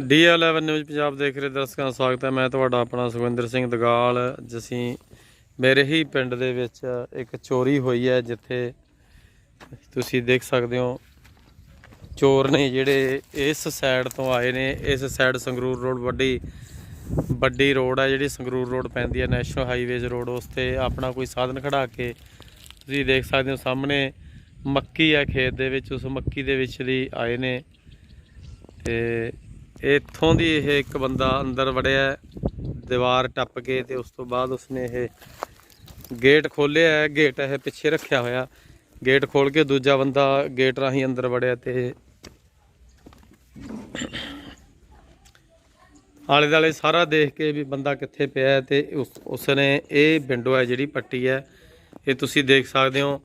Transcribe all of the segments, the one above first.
ਡੀ11 news Punjab ਦੇਖ ਰਹੇ ਦਰਸ਼ਕਾਂ ਦਾ ਸਵਾਗਤ ਹੈ। ਮੈਂ ਤੁਹਾਡਾ ਆਪਣਾ ਸੁਖਵਿੰਦਰ ਸਿੰਘ ਦਗਾਲ। ਅੱਜ ਮੇਰੇ ਹੀ ਪਿੰਡ ਦੇ ਵਿੱਚ ਇੱਕ ਚੋਰੀ ਹੋਈ ਹੈ, ਜਿੱਥੇ ਤੁਸੀਂ ਦੇਖ ਸਕਦੇ ਹੋ ਚੋਰ ਨੇ ਜਿਹੜੇ ਇਸ ਸਾਈਡ ਤੋਂ ਆਏ ਨੇ। ਇਸ ਸਾਈਡ ਸੰਗਰੂਰ ਰੋਡ ਵੱਡੀ ਵੱਡੀ ਰੋਡ ਹੈ, ਜਿਹੜੀ ਸੰਗਰੂਰ ਰੋਡ ਪੈਂਦੀ ਹੈ, ਨੈਸ਼ਨਲ ਹਾਈਵੇਜ਼ ਰੋਡ। ਉਸ ਤੇ ਆਪਣਾ ਕੋਈ ਸਾਧਨ ਖੜਾ ਕੇ ਤੁਸੀਂ ਦੇਖ ਸਕਦੇ ਹੋ ਸਾਹਮਣੇ ਮੱਕੀ ਹੈ ਖੇਤ ਦੇ ਵਿੱਚ। ਉਸ ਮੱਕੀ ਦੇ ਵਿੱਚ ਦੀ ਆਏ ਨੇ ਤੇ ਇੱਥੋਂ ਦੀ ਇਹ ਇੱਕ ਬੰਦਾ ਅੰਦਰ ਵੜਿਆ, ਦੀਵਾਰ ਟੱਪ ਕੇ ਤੇ ਉਸ ਤੋਂ ਬਾਅਦ ਉਸਨੇ ਇਹ ਗੇਟ ਖੋਲ੍ਹਿਆ ਹੈ, ਗੇਟ ਇਹ ਪਿੱਛੇ ਰੱਖਿਆ ਹੋਇਆ। ਗੇਟ ਖੋਲ ਕੇ ਦੂਜਾ ਬੰਦਾ ਗੇਟ ਰਾਹੀਂ ਅੰਦਰ ਵੜਿਆ ਤੇ ਆਲੇ ਦਾਲੇ ਸਾਰਾ ਦੇਖ ਕੇ ਵੀ ਬੰਦਾ ਕਿੱਥੇ ਪਿਆ ਹੈ ਤੇ ਉਸ, ਉਸਨੇ ਇਹ ਵਿੰਡੋ ਹੈ ਜਿਹੜੀ ਪੱਟੀ ਹੈ, ਇਹ ਤੁਸੀਂ ਦੇਖ ਸਕਦੇ ਹੋ।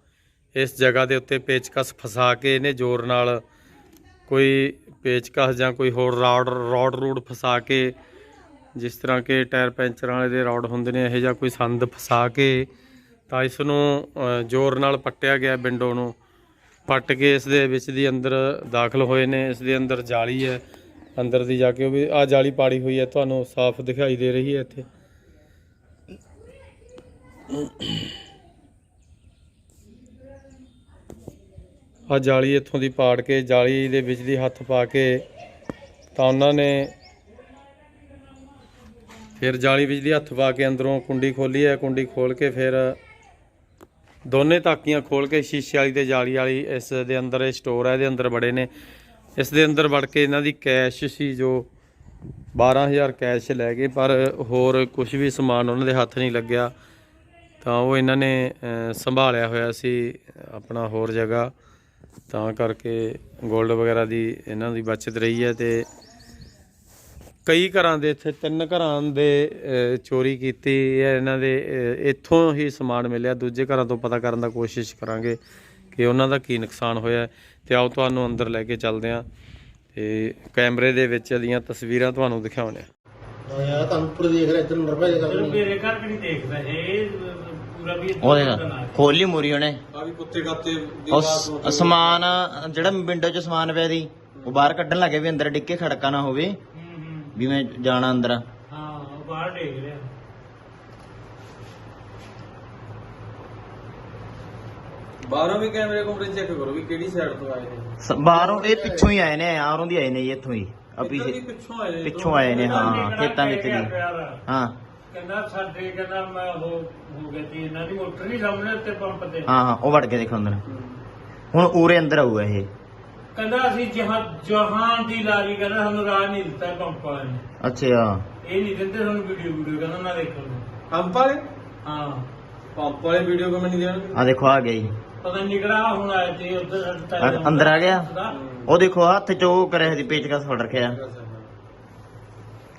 ਇਸ ਜਗ੍ਹਾ ਦੇ ਉੱਤੇ ਪੇਚਕਸ ਫਸਾ ਕੇ ਇਹਨੇ ਜ਼ੋਰ ਨਾਲ ਕੋਈ ਪੇਚਕਸ ਜਾਂ ਕੋਈ ਹੋਰ ਰਾਡ, ਰੋਡ ਰੂਡ ਫਸਾ ਕੇ, ਜਿਸ ਤਰ੍ਹਾਂ ਕਿ ਟਾਇਰ ਪੈਂਚਰਾਂ ਵਾਲੇ ਦੇ ਰੋਡ ਹੁੰਦੇ ਨੇ, ਇਹੋ ਜਿਹਾ ਕੋਈ ਸੰਦ ਫਸਾ ਕੇ, ਤਾਂ ਇਸ ਨੂੰ ਜ਼ੋਰ ਨਾਲ ਪੱਟਿਆ ਗਿਆ ਵਿੰਡੋ ਨੂੰ। ਪੱਟ ਕੇ ਇਸ ਦੇ ਵਿੱਚ ਦੀ ਅੰਦਰ ਦਾਖਲ ਹੋਏ ਨੇ, ਇਸ ਦੇ ਅੰਦਰ ਜਾਲੀ ਹੈ। ਅੰਦਰ ਦੀ ਜਾ ਕੇ ਉਹ ਵੀ ਆ ਜਾਲੀ ਪਾੜੀ ਹੋਈ ਹੈ, ਤੁਹਾਨੂੰ ਸਾਫ਼ ਦਿਖਾਈ ਦੇ ਰਹੀ ਹੈ ਇੱਥੇ। ਆ ਜਾਲੀ ਇੱਥੋਂ ਦੀ ਪਾੜ ਕੇ, ਜਾਲੀ ਦੇ ਵਿੱਚ ਦੀ ਹੱਥ ਪਾ ਕੇ ਤਾਂ ਉਹਨਾਂ ਨੇ ਫਿਰ ਜਾਲੀ ਵਿੱਚ ਦੀ ਹੱਥ ਪਾ ਕੇ ਅੰਦਰੋਂ ਕੁੰਡੀ ਖੋਲੀ ਹੈ। ਕੁੰਡੀ ਖੋਲ ਕੇ ਫਿਰ ਦੋਨੇ ਤਾਕੀਆਂ ਖੋਲ ਕੇ ਸ਼ੀਸ਼ੇ ਵਾਲੀ ਤੇ ਜਾਲੀ ਵਾਲੀ ਇਸ ਦੇ ਅੰਦਰ, ਇਹ ਸਟੋਰ ਹੈ, ਇਹਦੇ ਅੰਦਰ ਬੜੇ ਨੇ। ਇਸ ਦੇ ਅੰਦਰ ਵੜ ਕੇ ਇਹਨਾਂ ਦੀ ਕੈਸ਼ ਸੀ ਜੋ 12000 ਕੈਸ਼ ਲੈ ਗਏ, ਪਰ ਹੋਰ ਕੁਝ ਵੀ ਸਮਾਨ ਉਹਨਾਂ ਦੇ ਹੱਥ ਨਹੀਂ ਲੱਗਿਆ। ਤਾਂ ਉਹ ਇਹਨਾਂ ਨੇ ਸੰਭਾਲਿਆ ਹੋਇਆ ਸੀ ਆਪਣਾ ਹੋਰ ਜਗ੍ਹਾ। ਤਾਂ ਕਰਕੇ 골ਡ ਵਗੈਰਾ ਦੀ ਇਹਨਾਂ ਦੀ ਬਚਤ ਰਹੀ ਹੈ ਤੇ ਕਈ ਘਰਾਂ ਦੇ ਇੱਥੇ ਤਿੰਨ ਘਰਾਂ ਦੇ ਚੋਰੀ ਕੀਤੀ ਹੈ। ਇਹਨਾਂ ਦੇ ਇੱਥੋਂ ਹੀ ਸਮਾਨ ਮਿਲਿਆ। ਦੂਜੇ ਘਰਾਂ ਤੋਂ ਪਤਾ ਕਰਨ ਦਾ ਕੋਸ਼ਿਸ਼ ਕਰਾਂਗੇ ਕਿ ਉਹਨਾਂ ਦਾ ਕੀ ਨੁਕਸਾਨ ਹੋਇਆ। ਤੇ ਆਓ ਤੁਹਾਨੂੰ ਅੰਦਰ ਲੈ ਕੇ ਚੱਲਦੇ ਹਾਂ ਤੇ ਕੈਮਰੇ ਦੇ ਵਿੱਚ ਦੀਆਂ ਤਸਵੀਰਾਂ ਤੁਹਾਨੂੰ ਦਿਖਾਉਂਦੇ ਹਾਂ। ਯਾਰ ਤੁਹਾਨੂੰ ਉੱਪਰ ਦੇਖ ਰਿਹਾ ਇੱਧਰ ਨੂੰ ਰਪਾ ਚਲੋ ਮੇਰੇ ਘਰ ਵੀ ਨਹੀਂ ਦੇਖਦਾ ਇਹ ਪੂਰਾ ਵੀ ਉਹ ਦੇਖ ਖੋਲੀ ਮੂਰੀ ਉਹਨੇ। ਆ ਵੀ ਕੁੱਤੇ ਕਾਤੇ ਉਹ ਸ- ਸਮਾਨ ਜਿਹੜਾ ਵਿੰਡੋ 'ਚ ਸਮਾਨ ਪਿਆ ਦੀ ਉਹ ਬਾਹਰ ਕੱਢਣ ਲੱਗੇ ਵੀ ਅੰਦਰ ਡਿੱਕੇ ਖੜਕਾ ਨਾ ਹੋਵੇ। ਹੂੰ ਹੂੰ ਵੀ ਮੈਂ ਜਾਣਾ ਅੰਦਰ। ਹਾਂ ਉਹ ਬਾਹਰ ਦੇਖ ਰਿਹਾ। ਬਾਹਰੋਂ ਵੀ ਕੈਮਰੇ ਕੋਮਰੇ ਚੈੱਕ ਕਰੋ ਵੀ ਕਿਹੜੀ ਸਾਈਡ ਤੋਂ ਆਏ ਨੇ। ਸ- ਬਾਹਰੋਂ ਇਹ ਪਿੱਛੋਂ ਹੀ ਆਏ ਨੇ ਆਰੋਂ ਦੀ ਆਏ ਨੇ ਜੀ ਇੱਥੋਂ ਹੀ ਆ ਇੱਧਰ ਵੀ ਪਿੱਛੇ ਪਿੱਛੋਂ ਆਏ ਨੇ ਪਿੱਛੋਂ ਆਏ ਨੇ ਹਾਂ ਖੇਤਾਂ ਵਿੱਚ ਦੀ। ਹਾਂ। ਕਹਿੰਦਾ ਸਾਡੇ ਕਹਿੰਦਾ ਮੈਂ ਉਹ ਹੋ ਗਿਆ ਸੀ ਇਹਨਾਂ ਦੀ ਮੋਟਰ ਨਹੀਂ ਸਾਹਮਣੇ ਉੱਤੇ ਪੰਪ ਤੇ। ਹਾਂ ਹਾਂ ਉਹ ਵੜ ਕੇ ਦੇਖੋ ਅੰਦਰ। ਹੁਣ ਉਰੇ ਅੰਦਰ ਆਊਗਾ ਇਹ। ਕਹਿੰਦਾ ਅਸੀਂ ਜਹਾਂ ਜਹਾਨ ਦੀ ਲਾਰੀ ਕਹਿੰਦਾ ਸਾਨੂੰ ਰਾਹ ਨਹੀਂ ਦਿੱਤਾ ਪੰਪ ਵਾਲੇ ਨੇ। ਅੱਛਾ। ਇਹ ਨਹੀਂ ਦਿੰਦੇ ਸਾਨੂੰ ਵੀਡੀਓ ਵੀਡੀਓ ਕਹਿੰਦਾ ਨਾ। ਦੇਖੋ ਪੰਪ ਵਾਲੇ? ਹਾਂ। ਪੰਪ ਵਾਲੇ ਵੀਡੀਓ ਕਿਵੇਂ ਨਹੀਂ ਦੇਣਗੇ ਆ ਦੇਖੋ ਆ ਗਿਆ ਜੀ। ਪਤਾ ਨਹੀਂ ਕਿਹੜਾ ਹੁਣ ਆਇਆ ਤੇ ਉੱਧਰ ਅੰਦਰ ਆ ਗਿਆ? ਉਹ ਦੇਖੋ ਹੱਥ 'ਚ ਉਹ ਕਰਿਆ ਸੀ ਪੇਚਕਸ ਫੜ ਰੱਖਿਆ।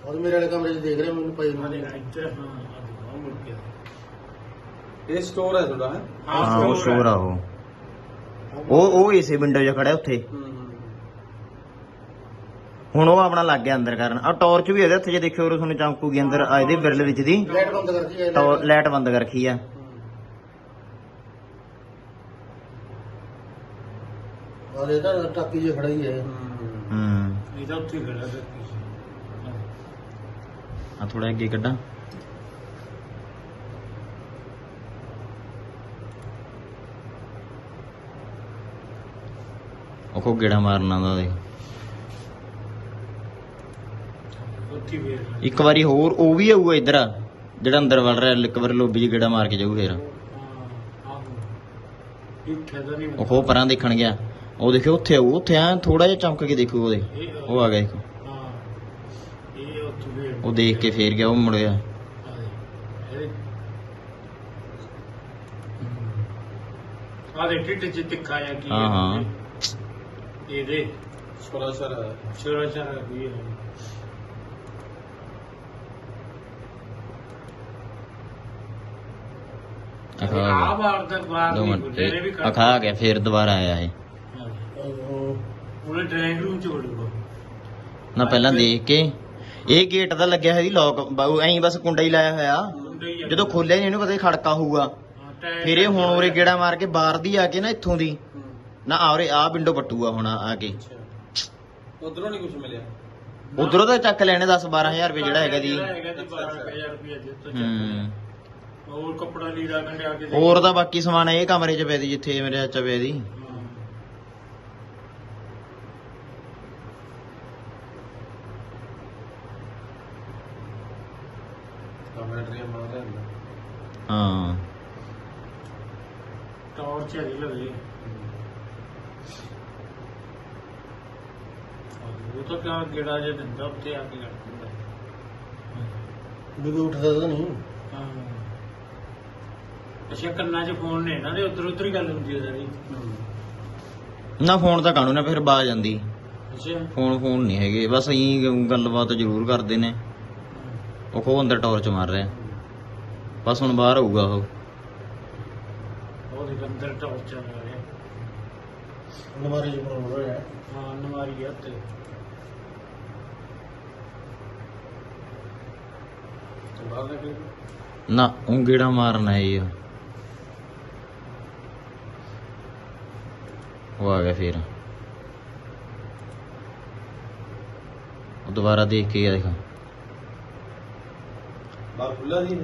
ਔਰ ਮੇਰੇ ਵਾਲੇ ਕਮਰੇ 'ਚ ਦੇਖ ਰਿਹਾ ਮੈਨੂੰ ਭਾਈ ਨੂੰ। ਇੱਧਰ ਹਾਂ ਆ ਦੇਖੋ, ਉਹ ਮੁੜ ਗਿਆ ਇਹ ਸਟੋਰ ਹੈ ਤੁਹਾਡਾ ਹੈ? ਹਾਂ ਉਹ ਸ਼ੋਰ ਆ ਉਹ। ਉਹ ਉਹ ਇਸੇ ਵਿੰਡੋ 'ਚ ਖੜਿਆ ਉੱਥੇ। ਹੁਣ ਉਹ ਆਪਣਾ ਲੱਗ ਗਿਆ ਅੰਦਰ ਕਰਨ। ਆ ਟਾਰਚ ਵੀ ਇਹਦੇ ਹੱਥ 'ਚ ਦੇਖਿਓ ਉਹ ਤੁਹਾਨੂੰ ਚਮਕੂਗੀ ਅੰਦਰ ਆ ਇਹਦੇ ਬਿਰਲ ਵਿੱਚ ਦੀ। ਲਾਈਟ ਬੰਦ ਕਰਕੇ ਆਇਆ ਟੌਰ ਲਾਈਟ ਬੰਦ ਕਰ ਰੱਖੀ ਆ। ਔਰ ਇਹਦਾ ਟਾਕੀ ਜਿਹਾ ਖੜਾ ਹੀ। ਹੈ। ਹੂੰ। ਇਹ ਤਾਂ ਉੱਥੇ ਖੜਾ ਸੀ ਆ ਥੋੜਾ ਅੱਗੇ ਕੱਢਾਂ। ਉਹ ਕੋ ਗੇੜਾ ਮਾਰਨਾ ਦਾ ਦੇ। ਇੱਕ ਵਾਰੀ ਹੋਰ ਉਹ ਵੀ ਆਊਗਾ ਇੱਧਰ ਜਿਹੜਾ ਅੰਦਰ ਵੜ ਰਿਹਾ ਇੱਕ ਵਾਰ ਲੋਬੀ 'ਚ ਗੇੜਾ ਮਾਰ ਕੇ ਜਾਊ ਫੇਰ। ਉਹ ਪਰਾਂ ਦੇਖਣ ਗਿਆ। ਉਹ ਦੇਖਿਓ ਉੱਥੇ ਆਊ ਉੱਥੇ ਆ ਥੋੜਾ ਜਿਹਾ ਚਮਕ ਕੇ ਦੇਖੋ ਉਹਦੇ। ਉਹ ਆ ਗਿਆ ਵੇਖ ਉਹ ਦੇਖ ਕੇ ਫੇਰ ਗਿਆ ਉਹ ਮੁੜ ਗਿਆ ਆ ਦੇ ਟਿੱਟ ਚ ਤਿੱਖਾ ਜਾਂ ਕੀ ਹਾਂ, ਹਾਂ। ਇਹ ਦੇ ਛੋਰਾ ਛਰ ਛੋੜਾ ਛੋੜਾ ਕੀ ਹੈ ਆ ਅਖਾ ਬਾਰ ਦਾ ਬਾਹਰ ਦੋ ਨਹੀਂ ਮਿੰਟ ਗੁੱਡੇ ਨੇ ਵੀ ਇਹ ਅਖਾ ਆ ਗਿਆ ਫੇਰ ਦੁਬਾਰਾ ਆਇਆ ਇਹ। ਉਹਨੇ ਡਰਾਇੰਗ ਰੂਮ ਚ ਵੜੂਗਾ। ਨਾ ਪਹਿਲਾਂ ਦੇਖ ਕੇ। ਇਹ ਗੇਟ ਦਾ ਲੱਗਿਆ ਹੋਇਆ ਜੀ ਲੋਕ ਐਂ ਬਸ ਕੁੰਡਾ ਹੀ ਲਾਇਆ ਹੋਇਆ। ਜਦੋਂ ਖੋਲਿਆ ਨਹੀਂ ਇਹਨੂੰ ਪਤਾ ਖੜਕਾ ਹੋਊਗਾ। ਫਿਰ ਇਹ ਹੁਣ ਉਰੇ ਗੇੜਾ ਮਾਰ ਕੇ ਬਾਹਰ ਦੀ ਆ ਕੇ ਨਾ ਇੱਥੋਂ ਦੀ। ਨਾ ਆਰੇ ਆ ਵਿੰਡੋ ਪੱਟੂਗਾ ਹੁਣ ਆ ਕੇ। ਉਧਰੋਂ ਨਹੀਂ ਕੁਝ ਮਿਲਿਆ? ਉਧਰੋਂ ਤਾਂ ਚੱਕ ਲੈਣੇ 10 12000 ਰੁਪਏ ਜਿਹੜਾ ਹੈਗਾ ਜੀ। ਜਿਹੜਾ ਹੈਗਾ ਜੀ 12000 ਰੁਪਏ ਜਿੱਤੋਂ ਹੂੰ। ਹੋਰ ਕੱਪੜਾ ਲੀੜਾ ਕੰਡਿਆ ਕੇ ਹੋਰ ਤਾਂ ਬਾਕੀ ਸਮਾਨ ਇਹ ਕਮਰੇ 'ਚ ਪਿਆ ਦੀ ਜਿੱਥੇ ਮੇਰੇ ਚਾਚਾ ਪਿਆ ਦੀ ਹਾਂ। ਕਮੈਂਟਰੀਆਂ ਮਾਰ ਰਿਹਾ ਹਾਂ। ਟੌਰਚ ਹੈਗੀ ਲੱਗੀ ਉਹ ਤਾਂ ਕਿਆ ਗੇੜਾ ਜੇ ਦਿੰਦਾ ਉੱਤੇ ਆ ਕੇ ਕਰ ਦਿੰਦਾ ਵੀ ਕੋਈ ਉੱਠਦਾ ਤਾਂ ਨਹੀਂ। ਹਾਂ। ਅੱਛਾ ਕੰਨਾਂ 'ਚ ਫੋਨ ਨੇ ਇਹਨਾਂ ਦੇ ਉਧਰ ਉਧਰ ਹੀ ਗੱਲ ਹੁੰਦੀ ਹੈ ਸਾਰੀ। ਨਾ ਫੋਨ ਤਾਂ ਕਾਣੂ ਨਾ ਫਿਰ ਬਾਜ ਜਾਂਦੀ ਅੱਛਾ। ਫੋਨ ਫੋਨ ਨਹੀਂ ਹੈਗੇ। ਬਸ ਐਂ ਗੱਲਬਾਤ ਜ਼ਰੂਰ ਕਰਦੇ ਨੇ। ਉਹ ਖੋ ਅੰਦਰ ਟਾਰਚ ਮਾਰ ਰਿਹਾ। ਬਸ ਹੁਣ ਬਾਹਰ ਆਊਗਾ ਉਹ। ਉਹਦੇ ਅੰਦਰ ਟੌਰਚ ਚੱਲ ਰਿਹਾ ਨਮਾਰੀ ਜੀ ਬਣਾਉਣਾ ਹੋਇਆ ਹਾਂ। ਨਮਾਰੀ ਆ ਉੱਤੇ। ਤੇ ਬਾਹਰ ਨਿਕਲ ਨਾ ਉਹ ਗੇੜਾ ਮਾਰਨਾ ਇਹ ਉਹ ਆ ਗਿਆ ਫਿਰ। ਉਹ ਦੁਬਾਰਾ ਦੇਖ ਕੇ ਦੇਖਾ। ਬਾਹਰ ਖੁੱਲਾ ਦੀ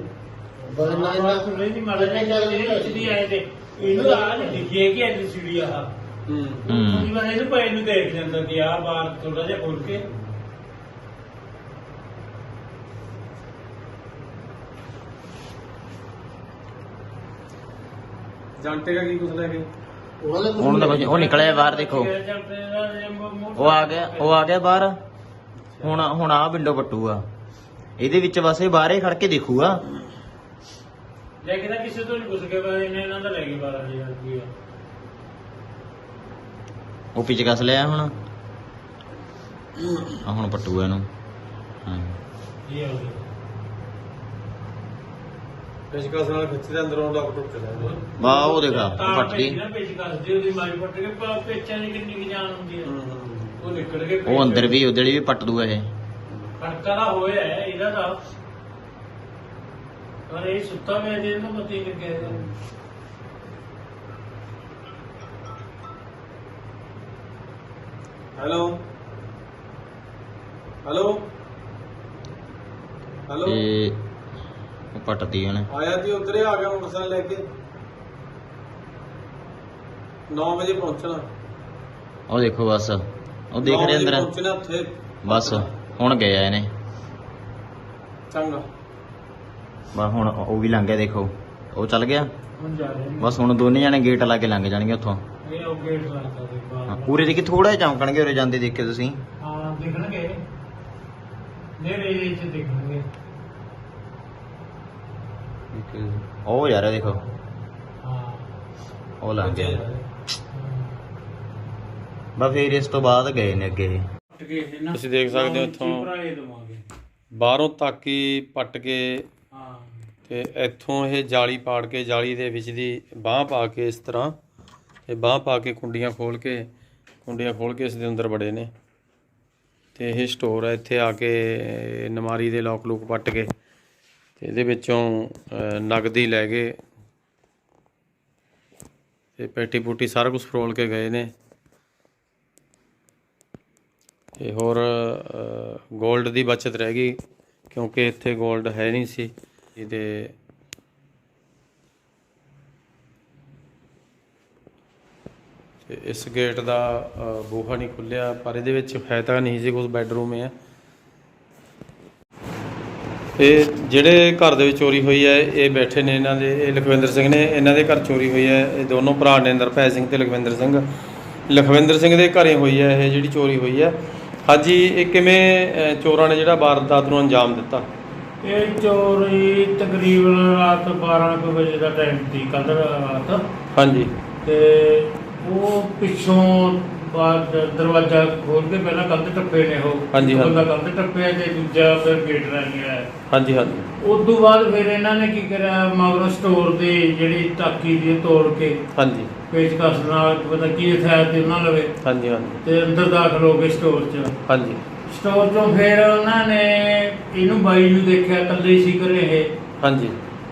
ਬਸ ਨਾ ਨਾ ਸੁਣੇ ਦੀ ਮਾੜਾ ਜਿਹਾ। ਜਿਹੜੇ ਵਿੱਚ ਦੀ ਆਏ ਤੇ ਇਹਨੂੰ ਆ ਲਿਖੇ ਕਿ ਐਲਸੀਡੀ ਆ ਹੂੰ। ਹੂੰ ਮੈਂ ਇਹਨੂੰ ਪਏ ਨੂੰ ਦੇਖ ਜਾਂਦਾ ਕਿ ਆ ਬਾਹਰ ਥੋੜਾ ਜਿਹਾ ਖੋਲ ਕੇ। ਜਾਂਟੇ ਦਾ ਕੀ ਕੁਛ ਲੈ ਕੇ? ਉਹਨਾਂ ਦੇ ਹੁਣ ਤਾਂ ਕੁਝ ਉਹ ਨਿਕਲਿਆ ਬਾਹਰ ਦੇਖੋ। ਉਹ ਆ ਗਿਆ ਉਹ ਆ ਗਿਆ ਬਾਹਰ। ਹੁਣ ਹੁਣ ਆ ਵਿੰਡੋ ਪੱਟੂਗਾ। ਇਹਦੇ ਵਿੱਚ ਬਸ ਇਹ ਬਾਹਰੇ ਖੜ ਕੇ ਦੇਖੂਗਾ। ਲੈ ਕੇ ਤਾਂ ਕਿਸੇ ਤੋਂ ਨਹੀਂ ਪੁੱਛ ਕੇ ਬਾਅਦ ਇਹਨੇ ਇਹਨਾਂ ਦਾ ਲੈ ਗਏ 12000 ਰੁਪਏ ਉਹ ਪਿੱਛੇ ਕਸ ਲਿਆ ਹੁਣ? ਆ ਹੁਣ ਪੱਟੂਗਾ ਇਹਨੂੰ। ਹਾਂ। ਇਹ ਹੋ ਗਿਆ ਪੇਚਕਸ ਨਾਲ ਖਿੱਚਦੇ ਅੰਦਰੋਂ ਲੋਕ ਟੁੱਟ ਚਲਾ ਵਾਹ ਉਹ ਦੇਖਾ ਪੱਟ ਗਈ। ਪੇਚ ਕੱਸਦੇ ਉਹਦੀ ਮਾਰੀ ਪੱਟ ਕੇ ਪਾ- ਪੇਚਾਂ ਦੀ ਕਿੰਨੀ ਕੀ ਜਾਨ ਹੁੰਦੀ ਹੈ ਉਹ ਨਿਕਲ ਕੇ ਉਹ ਅੰਦਰ ਵੀ ਉਹਦੇ ਲਈ ਵੀ ਪੱਟ ਦੂਗਾ ਇਹ। ਖੜਕਾ ਦਾ ਹੋਇਆ ਇਹਦਾ ਤਾਂ ਪਰ ਇਹ ਸੁੱਤਾ ਮੈਂ ਦੇ ਨੂੰ ਪਤਾ ਹੀ ਲੱਗਿਆ ਇਹਦਾ। ਹੈਲੋ ਹੈਲੋ ਹੈਲੋ ਤੇ ਉਹ ਪੱਟਦੀ ਉਹਨੇ। ਆਇਆ ਜੀ ਉਧਰ ਆ ਗਿਆ ਮੋਟਰਸਾਈਕਲ ਲੈ ਕੇ। 9 ਵਜੇ ਪਹੁੰਚਣਾ। ਉਹ ਦੇਖੋ ਬਸ ਉਹ ਦੇਖ ਰਹੇ ਅੰਦਰ। ਪਹੁੰਚਣਾ ਉੱਥੇ। ਬਸ ਹੁਣ ਗਿਆ ਇਹਨੇ। ਚੰਗਾ। ਬਸ ਹੁਣ ਉਹ ਵੀ ਲੰਘ ਗਿਆ ਦੇਖੋ। ਉਹ ਚੱਲ ਗਿਆ? ਹੁਣ ਜਾ ਰਹੇ ਨੇ ਬਸ ਹੁਣ ਦੋਨੇ ਜਾਣੇ ਗੇਟ ਲਾ ਕੇ ਲੰਘ ਜਾਣਗੇ ਉੱਥੋਂ। ਇਹ ਉਹ ਗੇਟ ਹਾਂ, ਉਰੇ ਥੋੜਾ ਜਿਹਾ ਚਮਕਣਗੇ ਉਰੇ ਜਾਂਦੇ ਦੇਖੇ ਤੁਸੀਂ। ਹਾਂ ਦਿਖਣਗੇ। ਨੇੜੇ ਵਿੱਚ ਦਿਖਣਗੇ। ਉਹ ਯਾਰ ਇਹ ਦੇਖੋ। ਹਾਂ। ਉਹ ਲੰਘ ਗਿਆ। ਹਾਂ। ਬਸ ਫਿਰ ਇਸ ਤੋਂ ਬਾਅਦ ਗਏ ਨੇ ਅੱਗੇ। ਇਹ। ਪੱਟ ਕੇ ਇਹ ਨਾ ਤੁਸੀਂ ਦੇਖ ਸਕਦੇ ਹੋ ਇੱਥੋਂ- ਦਵਾਂਗੇ। ਬਾਹਰੋਂ ਤਾਕੀ ਪੱਟ ਕੇ ਹਾਂ ਤੇ ਇੱਥੋਂ ਇਹ ਜਾਲੀ ਪਾੜ ਕੇ, ਜਾਲੀ ਦੇ ਵਿੱਚ ਦੀ ਬਾਹ ਪਾ ਕੇ ਇਸ ਤਰ੍ਹਾਂ, ਇਹ ਬਾਹ ਪਾ ਕੇ ਕੁੰਡੀਆਂ ਖੋਲ ਕੇ ਕੁੰਡੀਆਂ ਖੋਲ ਕੇ ਇਸ ਦੇ ਅੰਦਰ ਬੜੇ ਨੇ। ਤੇ ਇਹ ਸਟੋਰ ਹੈ ਇੱਥੇ ਆ ਕੇ ਨਮਾਰੀ ਦੇ ਲੋਕ ਲੂਕ ਪੱਟ ਕੇ ਤੇ ਇਹਦੇ ਵਿੱਚੋਂ ਨਗਦੀ ਲੈ ਗਏ ਤੇ ਪੈਟੀ ਪੂਟੀ ਸਾਰਾ ਕੁਝ ਫਰੋਲ ਕੇ ਗਏ ਨੇ। ਤੇ ਹੋਰ 골ਡ ਦੀ ਬਚਤ ਰਹਿ ਗਈ, ਕਿਉਂਕਿ ਇੱਥੇ 골ਡ ਹੈ ਨਹੀਂ ਸੀ। ਇਹਦੇ ਇਸ ਗੇਟ ਦਾ ਬੂਹਾ ਨਹੀਂ ਖੁੱਲਿਆ, ਪਰ ਇਹਦੇ ਵਿੱਚ ਹੈ ਤਾਂ ਨਹੀਂ ਸੀ ਕੁਝ ਬੈਡਰੂਮ ਹੈ ਇਹ ਜਿਹੜੇ ਘਰ ਦੇ ਵਿੱਚ ਚੋਰੀ ਹੋਈ ਹੈ, ਇਹ ਬੈਠੇ ਨੇ ਇਹਨਾਂ ਦੇ, ਇਹ ਲਖਵਿੰਦਰ ਸਿੰਘ ਨੇ, ਇਹਨਾਂ ਦੇ ਘਰ ਚੋਰੀ ਹੋਈ ਹੈ, ਇਹ ਦੋਨੋਂ ਭਰਾ ਨੇ, ਨਿਰਭੈ ਸਿੰਘ ਤੇ ਲਖਵਿੰਦਰ ਸਿੰਘ। ਲਖਵਿੰਦਰ ਸਿੰਘ ਦੇ ਘਰੇ ਹੋਈ ਹੈ, ਇਹ ਜਿਹੜੀ ਚੋਰੀ ਹੋਈ ਹੈ। ਹਾਂਜੀ, ਇਹ ਕਿਵੇਂ ਚੋਰਾਂ ਨੇ ਜਿਹੜਾ ਵਾਰਦਾਤ ਨੂੰ ਅੰਜਾਮ ਦਿੱਤਾ? ਇਹ ਚੋਰੀ ਤਕਰੀਬਨ ਰਾਤ 12 ਕੁ ਵਜੇ ਦਾ ਟਾਈਮ ਸੀ ਕੱਲ ਰਾਤ। ਹਾਂਜੀ। ਤੇ ਉਹ ਪਿੱਛੋਂ ਬਾਅਦ ਦਰਵਾਜ਼ਾ ਖੋਲ ਕੇ ਪਹਿਲਾਂ ਕੰਧ ਟੱਪੇ ਨੇ ਉਹ। ਹਾਂਜੀ, ਇੱਕ। ਬੰਦਾ ਕੰਧ ਟੱਪਿਆ ਤੇ ਦੂਜਾ ਫਿਰ ਗੇਟ ਰਾਹੀਂ ਆਇਆ। ਹਾਂਜੀ ਹਾਂਜੀ। ਉਸ ਤੋਂ ਬਾਅਦ ਫਿਰ ਇਹਨਾਂ ਨੇ ਕੀ ਕਰਿਆ ਮਗਰੋਂ ਸਟੋਰ ਦੀ ਜਿਹੜੀ ਟਾਕੀ ਦੀ ਉਹ ਤੋੜ ਕੇ ਹਾਂਜੀ। ਪੇਚਕਸ ਨਾਲ ਪਤਾ ਕੀ ਹਥਿਆਰ ਤੇ ਉਹਨਾਂ ਲਵੇ। ਹਾਂਜੀ ਹਾਂਜੀ। ਤੇ ਅੰਦਰ ਦਾਖਲ ਹੋ ਗਏ ਸਟੋਰ 'ਚ। ਹਾਂਜੀ। ਸਟੋਰ 'ਚੋਂ ਫਿਰ ਉਹਨਾਂ ਨੇ ਇਹਨੂੰ ਬਾਈ ਨੂੰ ਦੇਖਿਆ ਇਕੱਲੇ ਸੀ ਘਰੇ ਇਹ। ਹਾਂਜੀ।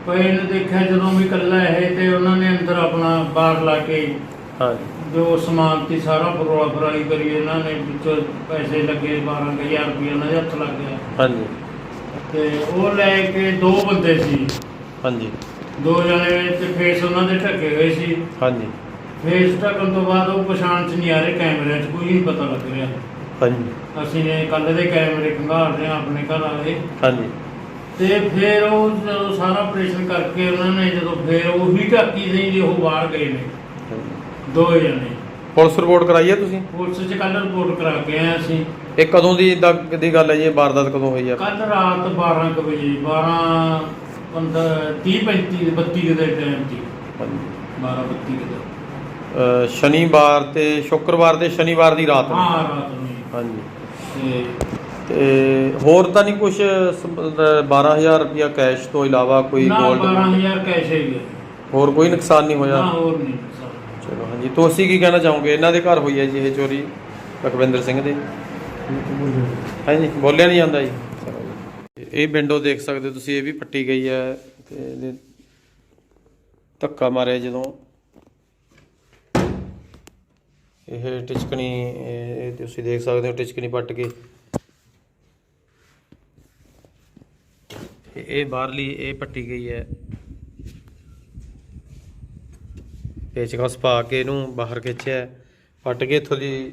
ਪਏ ਨੂੰ ਦੇਖਿਆ ਜਦੋਂ ਵੀ ਇਕੱਲਾ ਇਹ ਤੇ ਉਹਨਾਂ ਨੇ ਅੰਦਰ ਆਪਣਾ ਬਾਰ ਲਾ ਕੇ ਹਾਂ ਜੋ ਸਮਾਨ ਸੀ ਸਾਰਾ ਫਰੋਲਾ ਫਰਾਲੀ ਕਰੀ ਇਹਨਾਂ ਨੇ ਵਿੱਚੋਂ ਪੈਸੇ ਲੱਗੇ 12000 ਰੁਪਏ ਉਹਨਾਂ ਦੇ ਹੱਥ ਲੱਗ ਗਿਆ। ਹਾਂਜੀ। ਤੇ ਉਹ ਲੈ ਕੇ ਦੋ ਬੰਦੇ ਸੀ। ਹਾਂਜੀ। ਦੋ ਜਣੇ ਤੇ ਫੇਸ ਉਹਨਾਂ ਦੇ ਢੱਕੇ ਹੋਏ ਸੀ। ਹਾਂਜੀ। ਫੇਸ ਢੱਕਣ ਤੋਂ ਬਾਅਦ ਉਹ ਪਛਾਣ ਚ ਨਹੀਂ ਆ ਰਹੇ ਕੈਮਰੇ 'ਚ ਕੋਈ ਨਹੀਂ ਪਤਾ ਲੱਗ ਰਿਹਾ। ਹਾਂਜੀ। ਅਸੀਂ ਨੇ ਕੱਲ ਦੇ ਕੈਮਰੇ ਖੰਗਾਲ ਰਹੇ ਹਾਂ ਆਪਣੇ ਘਰ ਵਾਲੇ। ਹਾਂਜੀ। ਤੇ ਫਿਰ ਉਹ ਜਦੋਂ ਸਾਰਾ ਆਪਰੇਸ਼ਨ ਕਰਕੇ ਉਹਨਾਂ ਨੇ ਜਦੋਂ ਫਿਰ ਉਹੀ ਢਾਕੀ ਸੀ ਜੀ ਉਹ ਬਾਹਰ ਗਏ ਨੇ। ਦੋ ਜਣੇ। ਪੁਲਿਸ ਰਿਪੋਰਟ ਕਰਾਈ ਹੈ ਤੁਸੀਂ? ਪੁਲਿਸ 'ਚ ਕੱਲ ਰਿਪੋਰਟ ਕਰਾ ਕੇ ਆਏ ਅਸੀਂ। ਇਹ ਕਦੋਂ ਦੀ ਦਾ- ਦੀ ਗੱਲ ਹੈ ਜੀ ਇਹ ਵਾਰਦਾਤ ਕਦੋਂ ਹੋਈ ਹੈ ਕੱਲ ਰਾਤ 12 ਕੁ ਵਜੇ 12 15 30 35 32 ਦੇ ਟਾਈਮ ਸੀ ਹਾਂਜੀ। 12 32 ਦੇ। ਅਹ ਸ਼ਨੀਵਾਰ ਤੇ ਸ਼ੁੱਕਰਵਾਰ ਤੇ ਸ਼ਨੀਵਾਰ ਦੀ ਰਾਤ ਨੂੰ? ਹਾਂ ਰਾਤ ਨੂੰ। ਜੀ। ਹਾਂਜੀ। ਤੇ ਤੇ ਹੋਰ ਤਾਂ ਨਹੀਂ ਕੁਝ 12000 ਰੁਪਇਆ ਕੈਸ਼ ਤੋਂ ਇਲਾਵਾ ਕੋਈ ਨਾ ਗੋਲਡ 12000 ਕੈਸ਼ ਹੀ ਹੈ ਹੋਰ ਕੋਈ ਨੁਕਸਾਨ ਨਹੀਂ ਨਾ ਹੋਇਆ ਹੋਰ ਨਹੀਂ ਚਲੋ ਹਾਂਜੀ। ਤੁਸੀਂ ਕੀ ਕਹਿਣਾ ਚਾਹੋਗੇ? ਇਹਨਾਂ ਦੇ ਘਰ ਹੋਈ ਹੈ ਜੀ ਇਹ ਚੋਰੀ ਲਖਵਿੰਦਰ ਸਿੰਘ ਦੇ? ਹਾਂਜੀ ਬੋਲਿਆ ਨਹੀਂ ਜਾਂਦਾ ਜੀ ਚਲੋ ਜੀ। ਇਹ ਵਿੰਡੋ ਦੇਖ ਸਕਦੇ ਹੋ ਤੁਸੀਂ ਇਹ ਵੀ ਪੱਟੀ ਗਈ ਹੈ ਤੇ ਇਹਦੇ ਧੱਕਾ ਮਾਰਿਆ ਜਦੋਂ। ਇਹ ਟਿਚਕਣੀ, ਇਹ ਤੁਸੀਂ ਦੇਖ ਸਕਦੇ ਹੋ ਟਿਚਕਣੀ ਪੱਟ ਕੇ। ਇਹ ਬਾਹਰਲੀ, ਇਹ ਪੱਟੀ ਗਈ ਹੈ। ਪੇਚਕਸ ਪਾ ਕੇ ਇਹਨੂੰ ਬਾਹਰ ਖਿੱਚਿਆ ਪੱਟ ਕੇ ਇੱਥੋਂ ਦੀ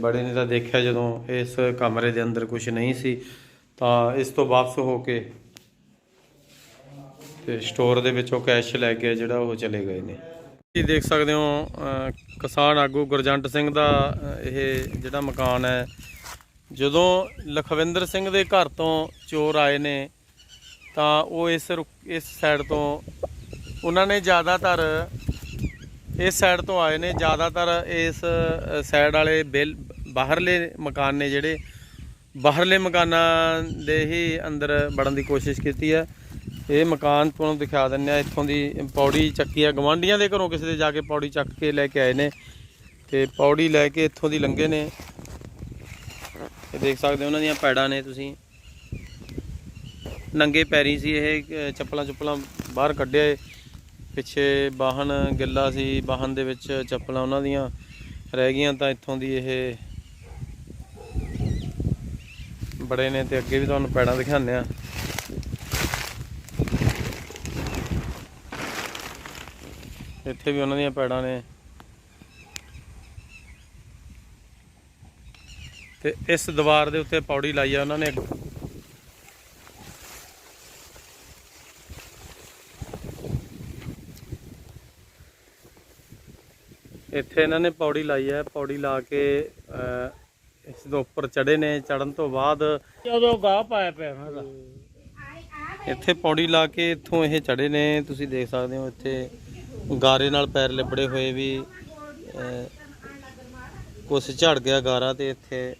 ਬੜੇ ਨੇ ਤਾਂ ਦੇਖਿਆ ਜਦੋਂ ਇਸ ਕਮਰੇ ਦੇ ਅੰਦਰ ਕੁਝ ਨਹੀਂ ਸੀ, ਤਾਂ ਇਸ ਤੋਂ ਵਾਪਸ ਹੋ ਕੇ ਤੇ ਸਟੋਰ ਦੇ ਵਿੱਚੋਂ ਕੈਸ਼ ਲੈ ਕੇ ਜਿਹੜਾ ਉਹ ਚਲੇ ਗਏ ਨੇ। ਤੁਸੀਂ ਦੇਖ ਸਕਦੇ ਹੋ ਕਿਸਾਨ ਆਗੂ ਗੁਰਜੰਟ ਸਿੰਘ ਦਾ ਇਹ ਜਿਹੜਾ ਮਕਾਨ ਹੈ। ਜਦੋਂ ਲਖਵਿੰਦਰ ਸਿੰਘ ਦੇ ਘਰ ਤੋਂ ਚੋਰ ਆਏ ਨੇ, ਤਾਂ ਉਹ ਇਸ ਰੁਕ- ਇਸ ਸਾਈਡ ਤੋਂ, ਉਹਨਾਂ ਨੇ ਜ਼ਿਆਦਾਤਰ ਇਸ ਸਾਈਡ ਤੋਂ ਆਏ ਨੇ, ਜ਼ਿਆਦਾਤਰ ਇਸ ਸਾਈਡ ਵਾਲੇ ਬਿਲ, ਬਾਹਰਲੇ ਮਕਾਨ ਨੇ ਜਿਹੜੇ, ਬਾਹਰਲੇ ਮਕਾਨਾਂ ਦੇ ਹੀ ਅੰਦਰ ਵੜਨ ਦੀ ਕੋਸ਼ਿਸ਼ ਕੀਤੀ ਹੈ। ਇਹ ਮਕਾਨ ਤੁਹਾਨੂੰ ਦਿਖਾ ਦਿੰਨੇ ਆ, ਇੱਥੋਂ ਦੀ ਪੌੜੀ ਚੱਕੀ ਆ ਗਵਾਂਡੀਆਂ ਦੇ ਘਰੋਂ ਕਿਸੇ ਦੇ ਜਾ ਕੇ ਪੌੜੀ ਚੱਕ ਕੇ ਲੈ ਕੇ ਆਏ ਨੇ ਤੇ ਪੌੜੀ ਲੈ ਕੇ ਇੱਥੋਂ ਦੀ ਲੰਘੇ ਨੇ। ਇਹ ਦੇਖ ਸਕਦੇ ਹੋ, ਉਹਨਾਂ ਦੀਆਂ ਪੈੜਾਂ ਨੇ ਤੁਸੀਂ। ਨੰਗੇ ਪੈਰੀ ਸੀ ਇਹ ਚੱਪਲਾਂ ਚੁੱਪਲਾਂ ਬਾਹਰ ਕੱਢਿਆ ਪਿੱਛੇ ਵਾਹਨ, ਗਿੱਲਾ ਸੀ, ਵਾਹਨ ਦੇ ਵਿੱਚ ਚੱਪਲਾਂ ਉਹਨਾਂ ਦੀਆਂ ਰਹਿ ਗਈਆਂ, ਤਾਂ ਇੱਥੋਂ ਦੀ ਇਹ ਬੜੇ ਨੇ ਤੇ ਅੱਗੇ ਵੀ ਤੁਹਾਨੂੰ ਪੈੜਾਂ ਦਿਖਾਉਂਦੇ ਆ। ਇੱਥੇ ਵੀ ਉਹਨਾਂ ਦੀਆਂ ਪੈੜਾਂ ਨੇ। ਤੇ ਇਸ ਦੀਵਾਰ ਦੇ ਉੱਤੇ ਪੌੜੀ ਲਾਈ ਆ ਉਹਨਾਂ ਨੇ। ਇੱਥੇ ਇਹਨਾਂ ਨੇ ਪੌੜੀ ਲਾਈ ਹੈ ਪੌੜੀ ਲਾ ਕੇ ਇਸ ਦੇ ਉੱਪਰ ਚੜੇ ਨੇ। ਚੜਨ ਤੋਂ ਬਾਅਦ ਜਦੋਂ ਗਾਹ ਪਾਇਆ ਪਿਆ ਉਹਨਾਂ ਦਾ। ਇੱਥੇ ਪੌੜੀ ਲਾ ਕੇ ਇੱਥੋਂ ਇਹ ਚੜੇ ਨੇ। ਤੁਸੀਂ ਦੇਖ ਸਕਦੇ ਹੋ ਇੱਥੇ। ਗਾਰੇ ਨਾਲ ਪੈਰ ਲਿਬੜੇ ਹੋਏ ਵੀ ਕੁਛ ਝੜ ਗਿਆ ਗਾਰਾ ਤੇ ਇੱਥੇ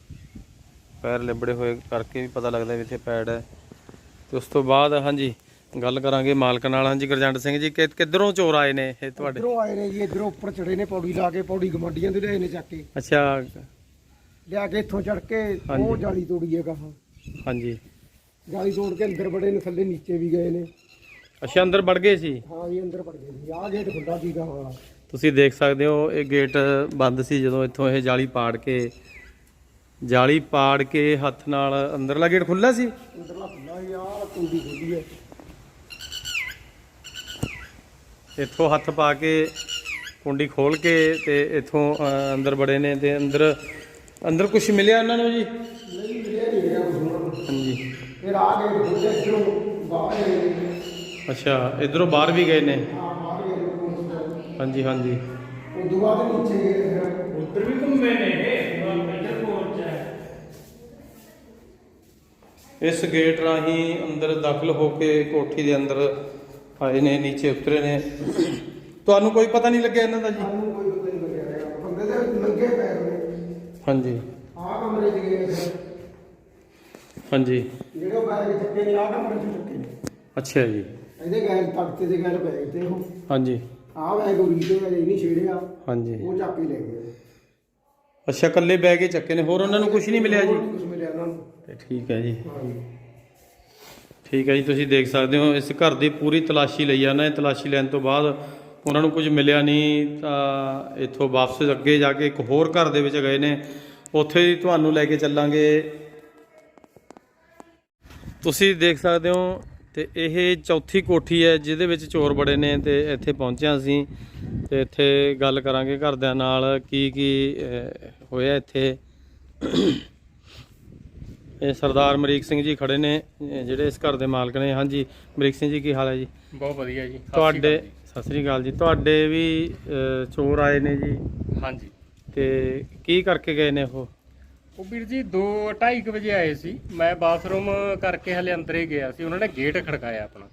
ਪੈਰ ਲਿਬੜੇ ਹੋਏ ਕਰਕੇ ਵੀ ਪਤਾ ਲੱਗਦਾ ਵੀ ਇੱਥੇ ਪੈੜ ਹੈ। ਤੇ ਉਸ ਤੋਂ ਬਾਅਦ ਹਾਂਜੀ ਗੱਲ ਕਰਾਂਗੇ ਮਾਲਕ ਨਾਲ। ਹਾਂਜੀ ਗੁਰਜੰਟ ਸਿੰਘ ਜੀ ਕਿ ਕਿੱਧਰੋਂ ਚੋਰ ਆਏ ਨੇ ਇਹ ਤੁਹਾਡੇ? ਇਧਰੋਂ ਆਏ ਨੇ ਜੀ ਇਧਰੋਂ ਉੱਪਰ ਚੜੇ ਨੇ ਪੌੜੀ ਲਾ ਕੇ ਪੌੜੀ ਗਮੰਡੀਆਂ ਦੇ ਲਿਆਏ ਨੇ ਚੱਕ ਕੇ। ਅੱਛਾ। ਲਿਆ ਕੇ ਇੱਥੋਂ ਚੜ ਕੇ ਹਾਂਜੀ। ਉਹ ਜਾਲੀ ਤੋੜੀ ਹੈ ਕਹਾਂ ਹਾਂਜੀ। ਜਾਲੀ ਤੋੜ ਕੇ ਅੰਦਰ ਬੜੇ ਨੇ ਥੱਲੇ ਨੀਚੇ ਵੀ ਗਏ ਨੇ। ਅੱਛਾ ਅੰਦਰ ਵੜ ਗਏ ਸੀ? ਹਾਂ ਜੀ ਅੰਦਰ ਵੜ ਗਏ ਜੀ ਆਹ ਗੇਟ ਖੁੱਲ੍ਹਾ ਸੀਗਾ ਹਾਂ। ਤੁਸੀਂ ਦੇਖ ਸਕਦੇ ਹੋ ਇਹ ਗੇਟ ਬੰਦ ਸੀ ਜਦੋਂ ਇੱਥੋਂ ਇਹ ਜਾਲੀ ਪਾੜ ਕੇ ਜਾਲੀ ਪਾੜ ਕੇ ਹੱਥ ਨਾਲ ਅੰਦਰਲਾ ਗੇਟ ਖੁੱਲਾ ਸੀ? ਅੰਦਰਲਾ ਖੁੱਲ੍ਹਾ ਸੀ ਆਹ ਕੁੰਡੀ ਖੁੱਲੀ ਹੈ। ਇੱਥੋਂ ਹੱਥ ਪਾ ਕੇ ਕੁੰਡੀ ਖੋਲ ਕੇ ਤੇ ਇੱਥੋਂ ਅੰਦਰ ਬੜੇ ਨੇ ਤੇ ਅੰਦਰ ਅੰਦਰ ਕੁਝ ਮਿਲਿਆ ਉਹਨਾਂ ਨੂੰ ਜੀ? ਨਹੀਂ ਮਿਲਿਆ ਨਹੀਂ ਗਿਆ ਹਾਂਜੀ। ਫਿਰ ਆ ਗਏ ਖੁੱਲੇ ਇਧਰੋਂ ਬਾਹਰ ਅੱਛਾ ਇਧਰੋਂ ਬਾਹਰ ਵੀ ਗਏ ਨੇ? ਹਾਂ ਬਾਹਰ ਗਏ ਨੇ ਹਾਂਜੀ ਹਾਂਜੀ। ਉਹ ਤੋਂ ਬਾਅਦ ਨੀਚੇ ਗਏ ਨੇ ਫਿਰ ਉੱਧਰ ਵੀ ਘੁੰਮੇ ਨੇ ਇਹ? ਮੇਜਰ ਕੋਰਟ ਚ ਹੈ। ਇਸ ਗੇਟ ਰਾਹੀਂ ਅੰਦਰ ਦਾਖਲ ਹੋ ਕੇ ਕੋਠੀ ਦੇ ਅੰਦਰ ਆਏ ਨੇ ਨੀਚੇ ਉਤਰੇ ਨੇ। ਤੁਹਾਨੂੰ ਕੋਈ ਪਤਾ ਨਹੀਂ ਲੱਗਿਆ ਇਹਨਾਂ ਦਾ ਜੀ? ਸਾਨੂੰ ਕੋਈ ਪਤਾ ਨਹੀਂ ਲੱਗਿਆ ਹੈਗਾ। ਬੰਦੇ ਦੇ ਨੰਗੇ ਪੈਰ ਨੇ ਹਾਂਜੀ। ਕਮਰੇ 'ਚ ਗਏ। ਹਾਂਜੀ। ਜਿਹੜੇ ਉਹ ਬੈਗ ਚੱਕੇ ਨੇ ਆਹ ਕਮਰੇ 'ਚ ਚੱਕੇ ਨੇ। ਅੱਛਾ ਜੀ। ਇਹਦੇ ਗੈਰ ਤਖਤੇ ਦੇ ਗੈਰ ਬੈਗ ਤੇ ਉਹ। ਹਾਂਜੀ। ਆਹ ਬੈਗ ਉਰੀ ਤੇ ਅਜੇ ਨਹੀਂ ਛੇੜਿਆ। ਹਾਂਜੀ। ਉਹ ਚੱਕ ਕੇ ਲੈ ਗਏ ਅੱਛਾ ਇਕੱਲੇ ਬਹਿ ਕੇ ਚੱਕੇ ਨੇ। ਹੋਰ ਉਹਨਾਂ ਨੂੰ ਕੁਝ ਨਹੀਂ ਮਿਲਿਆ ਜੀ? ਕੁਝ ਮਿਲਿਆ ਉਹਨਾਂ ਨੂੰ। ਤੇ ਠੀਕ ਹੈ ਜੀ। ਹਾਂਜੀ। ਠੀਕ ਹੈ ਜੀ ਤੁਸੀਂ ਦੇਖ ਸਕਦੇ ਹੋ ਇਸ ਘਰ ਦੀ ਪੂਰੀ ਤਲਾਸ਼ੀ ਲਈ ਆ ਉਹਨਾਂ ਨੇ ਤਲਾਸ਼ੀ ਲੈਣ ਤੋਂ ਬਾਅਦ ਉਹਨਾਂ ਨੂੰ ਕੁਝ ਮਿਲਿਆ ਨਹੀਂ ਤਾਂ ਇੱਥੋਂ ਵਾਪਸ ਅੱਗੇ ਜਾ ਕੇ ਇੱਕ ਹੋਰ ਘਰ ਦੇ ਵਿੱਚ ਗਏ ਨੇ। ਉੱਥੇ ਹੀ ਤੁਹਾਨੂੰ ਲੈ ਕੇ ਚੱਲਾਂਗੇ। ਤੁਸੀਂ ਦੇਖ ਸਕਦੇ ਹੋ ਤੇ ਇਹ ਚੌਥੀ ਕੋਠੀ ਹੈ ਜਿਹਦੇ ਵਿੱਚ ਚੋਰ ਬੜੇ ਨੇ ਤੇ ਇੱਥੇ ਪਹੁੰਚਿਆ ਅਸੀਂ। ਤੇ ਇੱਥੇ ਗੱਲ ਕਰਾਂਗੇ ਘਰਦਿਆਂ ਨਾਲ ਕੀ ਕੀ ਹੋਇਆ ਇੱਥੇ। ਇਹ ਸਰਦਾਰ ਮਰੀਕ ਸਿੰਘ ਜੀ ਖੜੇ ਨੇ ਜਿਹੜੇ ਇਸ ਘਰ ਦੇ ਮਾਲਕ ਨੇ। ਹਾਂਜੀ ਮਰੀਕ ਸਿੰਘ ਜੀ ਕੀ ਹਾਲ ਹੈ ਜੀ? ਬਹੁਤ ਵਧੀਆ ਜੀ। ਤੁਹਾਡੇ ਸਤਿ ਸ੍ਰੀ ਅਕਾਲ ਜੀ। ਤੁਹਾਡੇ ਵੀ ਚੋਰ ਆਏ ਨੇ ਜੀ। ਹਾਂਜੀ। ਤੇ ਕੀ ਕਰਕੇ ਗਏ ਨੇ ਉਹ? ਉਹ ਵੀਰ ਜੀ 2:30 ਵਜੇ ਆਏ ਸੀ। ਮੈਂ ਬਾਥਰੂਮ ਕਰਕੇ ਹਲੇ ਅੰਦਰ ਹੀ ਗਿਆ ਸੀ। ਉਹਨਾਂ ਨੇ ਗੇਟ ਖੜਕਾਇਆ ਆਪਣਾ।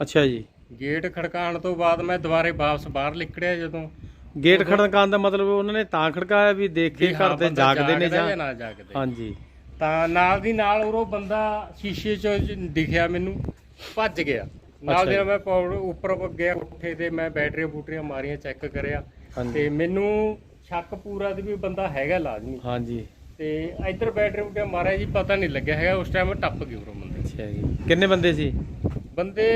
ਅੱਛਾ ਜੀ। ਗੇਟ ਖੜਕਾਉਣ ਤੋਂ ਬਾਅਦ ਮੈਂ ਦੁਬਾਰੇ ਵਾਪਸ ਬਾਹਰ ਨਿਕੜਿਆ ਜਦੋਂ। ਗੇਟ ਖੜਕਾਉਣ ਦਾ ਮਤਲਬ ਉਹਨਾਂ ਨੇ ਤਾਂ ਖੜਕਾਇਆ ਵੀ ਦੇਖ ਕੇ ਘਰ ਦੇ ਜਾਗਦੇ ਨੇ ਜਾਂ ਜਾਗਦੇ। ਹਾਂਜੀ। ਤਾਂ ਨਾਲ ਦੀ ਨਾਲ ਉਹ ਬੰਦਾ ਸ਼ੀਸ਼ੇ 'ਚ ਦਿਖਿਆ ਮੈਨੂੰ ਭੱਜ ਗਿਆ। ਨਾਲ ਦੇ ਮੈਂ ਉੱਪਰ ਗਿਆ ਉੱਠੇ ਤੇ ਮੈਂ ਬੈਟਰੀਆਂ ਬੂਟਰੀਆਂ ਮਾਰੀਆਂ ਚੈੱਕ ਕਰਿਆ। ਤੇ ਮੈਨੂੰ ਸ਼ੱਕ ਪੂਰਾ ਦੀ ਵੀ ਬੰਦਾ ਹੈਗਾ ਲਾਜ਼ਮੀ ਹਾਂਜੀ। ਤੇ ਇੱਧਰ ਬੈਟਰੀ ਬੂਟਰੀਆਂ ਮਾਰਿਆ ਜੀ ਪਤਾ ਨਹੀਂ ਲੱਗਿਆ ਹੈਗਾ ਉਸ ਟਾਈਮ ਟੱਪ ਗਏ ਉਰੋਂ ਬੰਦੇ ਅੱਛਾ ਜੀ। ਕਿੰਨੇ ਬੰਦੇ ਸੀ? ਬੰਦੇ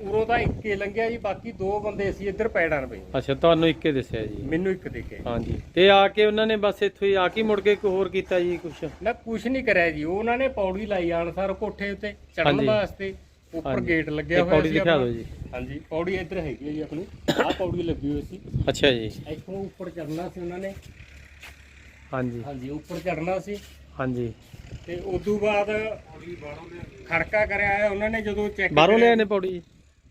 ਉਰੋਂ ਤਾਂ ਇੱਕੇ ਲੰਘਿਆ ਜੀ ਬਾਕੀ ਦੋ ਬੰਦੇ ਸੀ ਇੱਧਰ ਪੈੜਾਂ ਪਈ ਅੱਛਾ ਤੁਹਾਨੂੰ ਇੱਕੇ ਦੱਸਿਆ ਜੀ? ਮੈਨੂੰ ਇੱਕ ਦੇਖੇ ਹਾਂਜੀ। ਤੇ ਆ ਕੇ ਉਹਨਾਂ ਨੇ ਬਸ ਇੱਥੋਂ ਹੀ ਆ ਕੇ ਮੁੜ ਕੇ ਕੋਈ ਹੋਰ ਕੀਤਾ ਜੀ ਕੁਛ? ਨਾ ਕੁਛ ਨਹੀਂ ਕਰਿਆ ਜੀ। ਉਹਨਾਂ ਨੇ ਪੌੜੀ ਲਾਈ ਆਨਸਰ ਕੋਠੇ ਉੱਤੇ ਚੜਨ ਹਾਂਜੀ। ਵਾਸਤੇ। ਉੱਪਰ ਹਾਂਜੀ। ਗੇਟ ਲੱਗਿਆ ਇਹ ਹੋਇਆ ਪੌੜੀ ਸੀ ਦਿਖਾ ਆਪਣਾ। ਜੀ। ਹਾਂਜੀ ਪੌੜੀ ਇੱਧਰ ਹੈਗੀ ਹੈ ਜੀ ਆਪਣੀ। ਆਹ ਪੌੜੀ ਲੱਗੀ ਹੋਈ ਸੀ। ਅੱਛਾ ਜੀ। ਇੱਥੋਂ ਉੱਪਰ ਚੜਨਾ ਸੀ ਉਹਨਾਂ ਨੇ। ਹਾਂਜੀ। ਹਾਂਜੀ ਉੱਪਰ ਚੜਨਾ ਸੀ। ਹਾਂਜੀ। ਤੇ ਉਦੋਂ ਬਾਅਦ ਖੜਕਾ ਕਰਿਆ ਹੈ ਉਹਨਾਂ ਨੇ ਜਦੋਂ ਚੈੱਕ ਬਾਹਰੋਂ ਲਿਆਏ ਨੇ ਪੌੜੀ?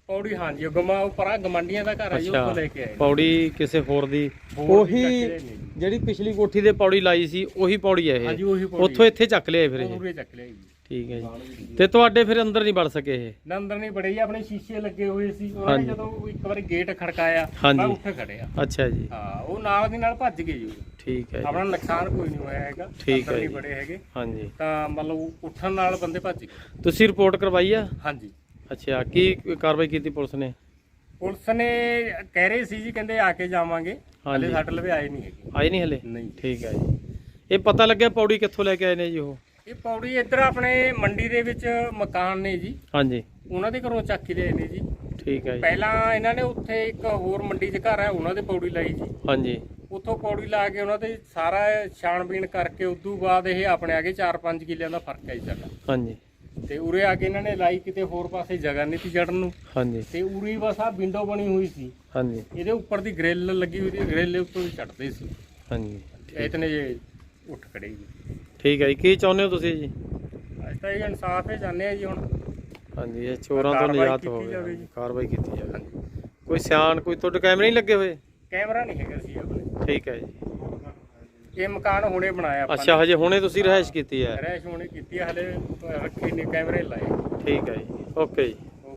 ਪੌੜੀ ਹਾਂਜੀ ਉਹ ਗਮਾ ਉੱਪਰ ਆ ਗਮੰਡੀਆਂ ਦਾ ਘਰ ਹੈ ਜੀ ਉੱਥੋਂ ਲੈ ਕੇ ਆਏ। ਪੌੜੀ ਕਿਸੇ ਹੋਰ ਦੀ? ਹੋਰ ਉਹੀ ਚੱਕ ਲਿਆਏ ਨੇ। ਜਿਹੜੀ ਪਿਛਲੀ ਕੋਠੀ ਦੇ ਪੌੜੀ ਲਾਈ ਸੀ ਉਹੀ ਪੌੜੀ ਹੈ ਹਾਂਜੀ ਇਹ ਉਹੀ ਪੌੜੀ ਉੱਥੋਂ ਇੱਥੇ ਚੱਕ ਲਿਆਏ ਫਿਰ ਇਹ? ਪੂਰੇ ਚੱਕ ਲਿਆ ਜੀ। ਠੀਕ ਹੈ ਜੀ। ਤੇ ਤੁਹਾਡੇ ਫਿਰ ਅੰਦਰ ਨਹੀਂ ਵੜ ਸਕੇ ਇਹ? ਨਾ ਅੰਦਰ ਨਹੀਂ ਬੜੇ ਜੀ ਆਪਣੇ ਸ਼ੀਸ਼ੇ ਲੱਗੇ ਹੋਏ ਸੀ। ਉਹਨਾਂ ਨੇ ਹਾਂਜੀ। ਜਦੋਂ ਇੱਕ ਵਾਰੀ ਗੇਟ ਖੜਕਾਇਆ ਹਾਂਜੀ। ਮੈਂ ਉੱਠ ਖੜਿਆ। ਅੱਛਾ ਜੀ। ਹਾਂ ਉਹ ਨਾਲ ਦੀ ਨਾਲ ਭੱਜ ਗਏ ਜੀ ਉਹ। ਠੀਕ ਹੈ ਆਪਣਾ ਨੁਕਸਾਨ ਕੋਈ ਨਹੀਂ ਹੋਇਆ ਹੈਗਾ ਠੀਕ ਅੰਦਰ ਹੈ ਨਹੀਂ ਜੀ। ਬੜੇ ਹੈਗੇ। ਹਾਂਜੀ। ਤਾਂ ਮਤਲਬ ਉੱਠਣ ਨਾਲ ਬੰਦੇ ਭੱਜ ਗਏ। ਤੁਸੀਂ ਰਿਪੋਰਟ ਕਰਵਾਈ ਆ? ਹਾਂਜੀ। ਅੱਛਾ ਕੀ ਕਾਰਵਾਈ ਕੀਤੀ ਪੁਲਿਸ ਨੇ? ਪੁਲਿਸ ਨੇ ਕਹਿ ਰਹੇ ਸੀ ਜੀ ਕਹਿੰਦੇ ਆ ਕੇ ਜਾਵਾਂਗੇ। ਹਾਂਜੀ। ਹਲੇ ਸਾਡੇ ਲਵੇ ਆਏ ਨਹੀਂ ਹੈਗੇ। ਆਈ ਨਹੀਂ ਹਲੇ? ਨਹੀਂ। ਠੀਕ ਹੈ ਜੀ। ਇਹ ਪਤਾ ਲੱਗਿਆ ਪੌੜੀ ਕਿੱਥੋਂ ਲੈ ਕੇ ਆਏ ਨੇ ਜੀ ਉਹ? ਇਹ ਪੌੜੀ ਇੱਧਰ ਆਪਣੇ ਮੰਡੀ ਦੇ ਵਿੱਚ ਮਕਾਨ ਨੇ ਜੀ। ਹਾਂਜੀ। ਉਹਨਾਂ ਦੇ ਘਰੋਂ ਚੱਕ ਕੇ ਲਿਆਏ ਨੇ ਜੀ। ਠੀਕ ਹੈ ਜੀ। ਪਹਿਲਾਂ ਇਹਨਾਂ ਨੇ ਉੱਥੇ ਇੱਕ ਹੋਰ ਮੰਡੀ 'ਚ ਘਰ ਹੈ ਉਹਨਾਂ ਦੇ ਪੌੜੀ ਲਾਈ ਜੀ। ਹਾਂਜੀ। ਉੱਥੋਂ ਪੌੜੀ ਲਾ ਕੇ ਉਹਨਾਂ ਤੇ ਸਾਰਾ ਛਾਣਬੀਣ ਕਰਕੇ ਉਦੋਂ ਬਾਅਦ ਇਹ ਆਪਣੇ ਆ ਗਏ 4-5 ਕਿੱਲਿਆਂ ਦਾ ਫ਼ਰਕ ਹੈ ਜੀ ਸਾਡਾ। ਹਾਂਜੀ। ਤੇ ਉਰੇ ਆ ਕੇ ਇਹਨਾਂ ਨੇ ਲਾਈ ਕਿਤੇ ਹੋਰ ਪਾਸੇ ਜਗ੍ਹਾ ਨਹੀਂ ਸੀ ਜੜਨ ਨੂੰ। ਹਾਂਜੀ। ਤੇ ਉਰੀ ਬਸ ਆ ਵਿੰਡੋ ਬਣੀ ਹੋਈ ਸੀ। ਹਾਂਜੀ। ਇਹਦੇ ਉੱਪਰ ਦੀ ਗ੍ਰਿਲ ਲੱਗੀ ਹੋਈ ਸੀ ਗ੍ਰਿਲ ਉੱਤੋਂ ਹੀ ਚੜਦੇ ਸੀ। ਹਾਂਜੀ। ਇਤਨੇ ਜੇ ਉੱਠ ਖੜੇ ਜੀ। ਠੀਕ ਹੈ ਜੀ ਕੀ ਚਾਹੁੰਦੇ ਹੋ ਤੁਸੀਂ ਜੀ? ਅੱਜ ਤਾਂ ਇਨਸਾਫ ਹੀ ਚਾਹੁੰਦੇ ਆ ਜੀ ਹੁਣ। ਹਾਂਜੀ ਇਹ ਚੋਰਾਂ ਤੋਂ ਕਾਰਵਾਈ ਨਜਾਤ ਕੀਤੀ ਕਾਰਵਾਈ ਕੀਤੀ ਜਾਵੇ। ਕੋਈ ਸਿਆਣ ਕੋਈ ਤੁਹਾਡੇ ਕੈਮਰੇ ਨਹੀਂ ਲੱਗੇ ਹੋਏ? ਕੈਮਰਾ ਨਹੀਂ ਹੈਗਾ ਸੀ ਆਪਣੇ। ਠੀਕ ਹੈ ਜੀ। ਇਹ ਮਕਾਨ ਹੁਣੇ ਬਣਾਇਆ ਆਪਾਂ ਅੱਛਾ ਹਜੇ ਹੁਣੇ ਤੁਸੀਂ ਰਿਹਾਇਸ਼ ਕੀਤੀ ਹੈ? ਰਹਿਸ਼ ਹੁਣੇ ਕੀਤੀ ਆ, ਹਲੇ ਰੱਖੀ ਨਹੀਂ ਕੈਮਰੇ ਲਾਏ। ਠੀਕ ਹੈ ਜੀ। ਓਕੇ ਜੀ।